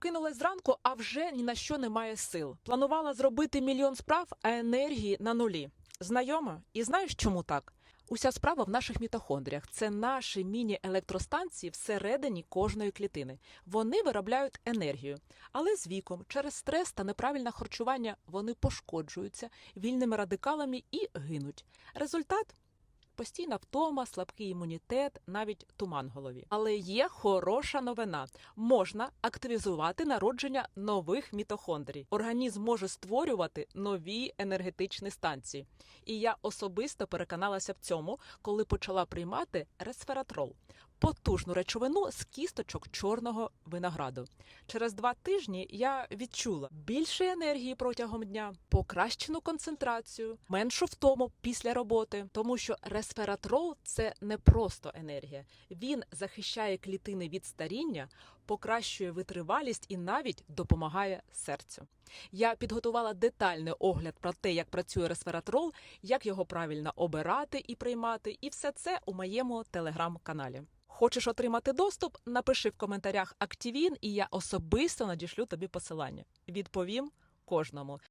Прокинулась зранку, а вже ні на що немає сил. Планувала зробити мільйон справ, а енергії на нулі. Знайома? І знаєш, чому так? Уся справа в наших мітохондріях. Це наші міні-електростанції всередині кожної клітини. Вони виробляють енергію. Але з віком, через стрес та неправильне харчування вони пошкоджуються вільними радикалами і гинуть. Результат постійна втома, слабкий імунітет, навіть туман голові. Але є хороша новина: можна активізувати народження нових мітохондрій. Організм може створювати нові енергетичні станції. І я особисто переконалася в цьому, коли почала приймати ресвератрол. Потужну речовину з кісточок чорного винограду. Через два тижні я відчула більше енергії протягом дня, покращену концентрацію, меншу втому після роботи, тому що ресвератрол це не просто енергія. Він захищає клітини від старіння, покращує витривалість і навіть допомагає серцю. Я підготувала детальний огляд про те, як працює ресвератрол, як його правильно обирати і приймати, і все це у моєму телеграм-каналі. Хочеш отримати доступ? Напиши в коментарях Активін, і я особисто надішлю тобі посилання. Відповім кожному.